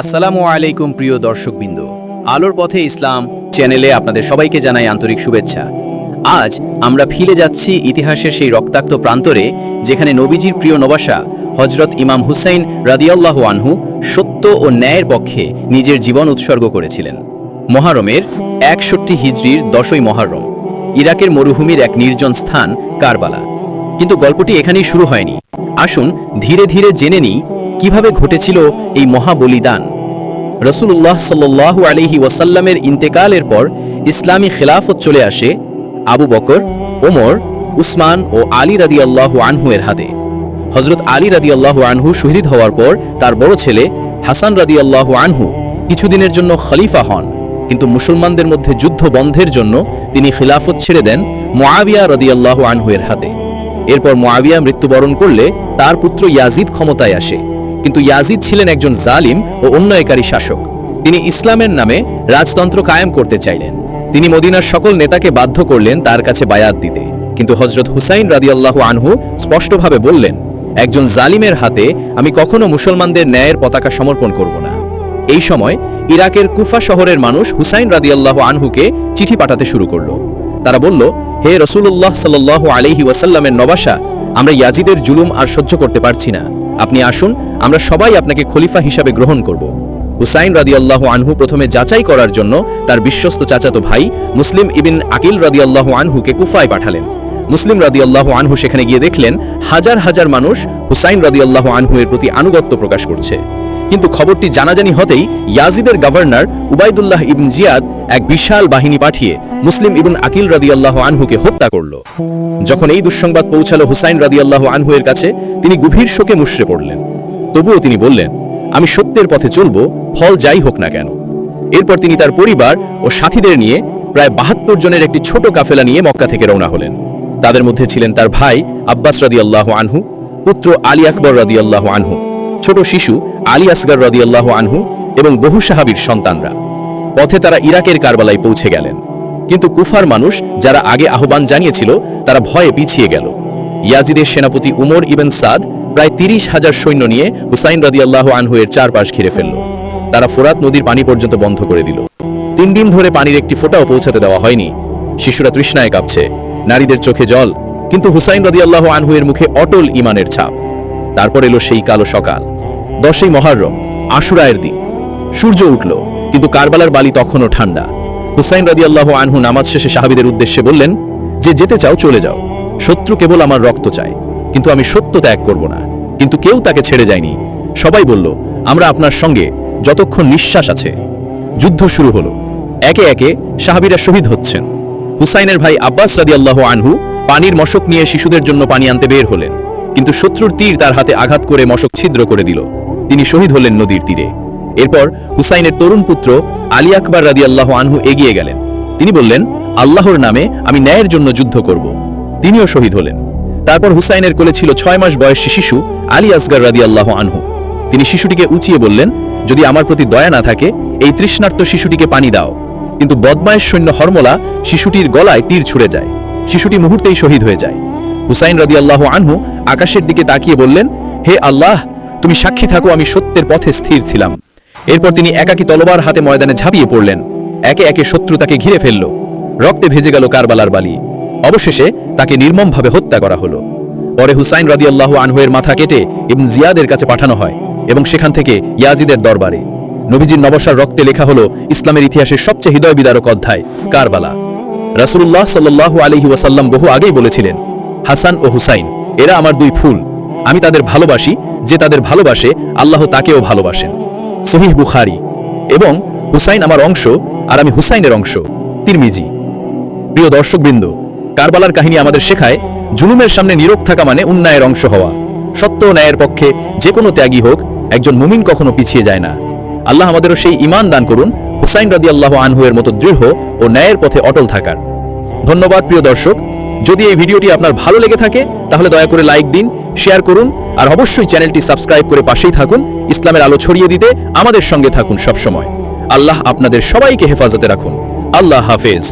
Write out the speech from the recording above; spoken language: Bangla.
আসসালামু আলাইকুম প্রিয় দর্শকবৃন্দ। আলোর পথে ইসলাম চ্যানেলে আপনাদের সবাইকে জানাই আন্তরিক শুভেচ্ছা। আজ আমরা ফিরে যাচ্ছি ইতিহাসের সেই রক্তাক্ত প্রান্তরে যেখানে নবীজির প্রিয় নবাসা হজরত ইমাম হুসাইন রাদিয়াল্লাহু আনহু সত্য ও ন্যায়ের পক্ষে নিজের জীবন উৎসর্গ করেছিলেন। মহারমের একষট্টি হিজরির দশই মহারম, ইরাকের মরুভূমির এক নির্জন স্থান কারবালা। কিন্তু গল্পটি এখানেই শুরু হয়নি। আসুন ধীরে ধীরে জেনে নিই কীভাবে ঘটেছিল এই মহাবলিদান? রসুল্লাহ সাল্লাহ আলহি ওয়াসাল্লামের ইন্তেকালের পর ইসলামী খেলাফত চলে আসে আবু বকর, ওমর, উসমান ও আলী রাদি আল্লাহ আনহু এর হাতে। হজরত আলী রাদি আল্লাহ আনহু শহীদ হওয়ার পর তার বড় ছেলে হাসান রাদি আল্লাহ আনহু কিছুদিনের জন্য খলিফা হন। কিন্তু মুসলমানদের মধ্যে যুদ্ধ বন্ধের জন্য তিনি খিলাফত ছেড়ে দেন মোয়াবিয়া রদিয়াল্লাহ আনহু এর হাতে। এরপর মোয়াবিয়া মৃত্যুবরণ করলে তার পুত্র ইয়াজিদ ক্ষমতায় আসে। কিন্তু ইয়াজিদ ছিলেন একজন জালিম ও অন্যায়কারী শাসক। তিনি ইসলামের নামে রাজতন্ত্র কায়েম করতে চাইলেন। তিনি মদিনার সকল নেতাকে বাধ্য করলেন তার কাছে বায়াত দিতে। কিন্তু হজরত হুসাইন রাদিয়াল্লাহু আনহু স্পষ্টভাবে বললেন, একজন জালিমের হাতে আমি কখনো মুসলমানদের ন্যায়ের পতাকা সমর্পণ করব না। এই সময় ইরাকের কুফা শহরের মানুষ হুসাইন রাদিয়াল্লাহু আনহুকে চিঠি পাঠাতে শুরু করল। তারা বলল, হে রসুল্লাহ সাল্লাহ আলহি ওয়াসাল্লামের নবাসা, আমরা ইয়াজিদের জুলুম আর সহ্য করতে পারছি না। আপনি আসুন, আমরা সবাই আপনাকে খলিফা হিসাবে গ্রহণ করব। হুসাইন রাদিয়াল্লাহু আনহু প্রথমে যাচাই করার জন্য তার বিশ্বস্ত চাচাতো ভাই মুসলিম ইবিন আকিল রাদিয়াল্লাহু আনহুকে কুফায় পাঠালেন। মুসলিম রাদিয়াল্লাহু আনহু সেখানে গিয়ে দেখলেন, হাজার হাজার মানুষ হুসাইন রাদিয়াল্লাহু আনহু এর প্রতি আনুগত্য প্রকাশ করছে। কিন্তু খবরটি জানাজানি হতেই ইয়াজিদের গভর্নর উবাইদুল্লাহ ইবন জিয়াদ এক বিশাল বাহিনী পাঠিয়ে মুসলিম ইবন আকিল রাদিয়াল্লাহু আনহুকে হত্যা করল। যখন এই দুঃসংবাদ পৌঁছালো, হুসাইন রাদিয়াল্লাহু আনহু এর কাছে, তিনি গভীর শোকে মুশড়ে পড়লেন। তবুও তিনি বললেন, আমি সত্যের পথে চলব, ফল যাই হোক না কেন। এরপর তিনি তার পরিবার ও সাথীদের নিয়ে প্রায় বাহাত্তর জনের একটি ছোট কাফেলা নিয়ে মক্কা থেকে রওনা হলেন। তাদের মধ্যে ছিলেন তার ভাই আব্বাস রাদিয়াল্লাহু আনহু, পুত্র আলী আকবর রাদিয়াল্লাহু আনহু। ছোট শিশু আলী আসগার রদিয়াল্লাহ আনহু এবং বহু সাহাবীর সন্তানরা। পথে তারা ইরাকের কারবালায় পৌঁছে গেলেন। কিন্তু কুফার মানুষ যারা আগে আহ্বান জানিয়েছিল, তারা ভয়ে পিছিয়ে গেল। ইয়াজিদের সেনাপতি উমর ইবেন সাদ প্রায় তিরিশ হাজার সৈন্য নিয়ে হুসাইন রদিয়াল্লাহ আনহু এর চারপাশ ঘিরে ফেলল। তারা ফোরাত নদীর পানি পর্যন্ত বন্ধ করে দিল। তিন দিন ধরে পানির একটি ফোঁটাও পৌঁছাতে দেওয়া হয়নি। শিশুরা তৃষ্ণায় কাঁপছে। নারীদের চোখে জল। কিন্তু হুসাইন রদিয়াল্লাহ আনহু এর মুখে অটল ইমানের ছাপ। তারপর এলো সেই কালো সকাল। দশই মহারম আশুরায়ের দিন। সূর্য উঠল, কিন্তু কারবালার বালি তখনও ঠান্ডা। হুসাইন রাদিয়াল্লাহ আনহু নামাজ শেষে সাহাবিদের উদ্দেশ্যে বললেন, যে যেতে চাও চলে যাও। শত্রু কেবল আমার রক্ত চায়, কিন্তু আমি সত্য ত্যাগ করব না। কিন্তু কেউ তাকে ছেড়ে যায়নি। সবাই বলল, আমরা আপনার সঙ্গে যতক্ষণ নিঃশ্বাস আছে। যুদ্ধ শুরু হলো। একে একে সাহাবিরা শহীদ হচ্ছেন। হুসাইনের ভাই আব্বাস রাদিয়াল্লাহ আনহু পানির মশক নিয়ে শিশুদের জন্য পানি আনতে বের হলেন, কিন্তু শত্রুর তীর তার হাতে আঘাত করে মশক ছিদ্র করে দিল। তিনি শহীদ হলেন নদীর তীরে। এরপর হুসাইনের তরুণ পুত্র আলী আকবর রাদি আল্লাহ আনহু এগিয়ে গেলেন। তিনি বললেন, আল্লাহর নামে আমি ন্যায়ের জন্য যুদ্ধ করব। তিনিও শহীদ হলেন। তারপর হুসাইনের কোলে ছিল ছয় মাস বয়সী শিশু আলী আসগর রাদি আল্লাহ আনহু। তিনি শিশুটিকে উঁচিয়ে বললেন, যদি আমার প্রতি দয়া না থাকে, এই তৃষ্ণার্ত শিশুটিকে পানি দাও। কিন্তু বদমায়ের সৈন্য হরমলা শিশুটির গলায় তীর ছুড়ে যায়। শিশুটি মুহূর্তেই শহীদ হয়ে যায়। হুসাইন রাদি আল্লাহ আনহু আকাশের দিকে তাকিয়ে বললেন, হে আল্লাহ তুমি সাক্ষী থাকো, আমি সত্যের পথে স্থির ছিলাম। এরপর তিনি একাকী তলবার হাতে ময়দানে ঝাঁপিয়ে পড়লেন। একে একে শত্রু তাকে ঘিরে ফেলল। রক্তে ভেজে গেল কারবালার বালি। অবশেষে তাকে নির্মমভাবে হত্যা করা হলো। পরে হুসাইন রাদি আল্লাহ আনহুয়ের মাথা কেটে ইবন জিয়াদের কাছে পাঠানো হয় এবং সেখান থেকে ইয়াজিদের দরবারে। নবীজির নবসার রক্তে লেখা হলো, ইসলামের ইতিহাসের সবচেয়ে হৃদয় বিদারক অধ্যায়, কারবালা। রাসুল্লাহ সাল্লাহ আলহি ওয়াসাল্লাম বহু আগেই বলেছিলেন, হাসান ও হুসাইন, এরা আমার দুই ফুল। আমি তাদের ভালোবাসি, যে তাদের ভালোবাসে, আল্লাহ তাকেও ভালোবাসেন। সহিহ বুখারি এবং হুসাইন আমার অংশ আর আমি হুসাইনের অংশ। তিরমিজি। প্রিয় দর্শকবৃন্দ, কারবালার কাহিনী আমাদের শেখায়, জুলুমের সামনে নীরব থাকা মানে উন্নয়ের অংশ হওয়া। সত্য ন্যায়ের পক্ষে যে কোনো ত্যাগী হোক, একজন মুমিন কখনো পিছিয়ে যায় না। আল্লাহ আমাদেরও সেই ইমান দান করুন, হুসাইন রাদি আল্লাহ আনহুয়ের মতো দৃঢ় ও ন্যায়ের পথে অটল থাকার। ধন্যবাদ প্রিয় দর্শক যদি এই ভিডিওটি আপনার ভালো লেগে থাকে, তাহলে দয়া করে লাইক দিন, শেয়ার করুন, আর অবশ্যই চ্যানেলটি সাবস্ক্রাইব করে পাশেই থাকুন, ইসলামের আলো ছড়িয়ে দিতে আমাদের সঙ্গে থাকুন সবসময়। আল্লাহ আপনাদের সবাইকে হেফাজতে রাখুন। আল্লাহ হাফেজ।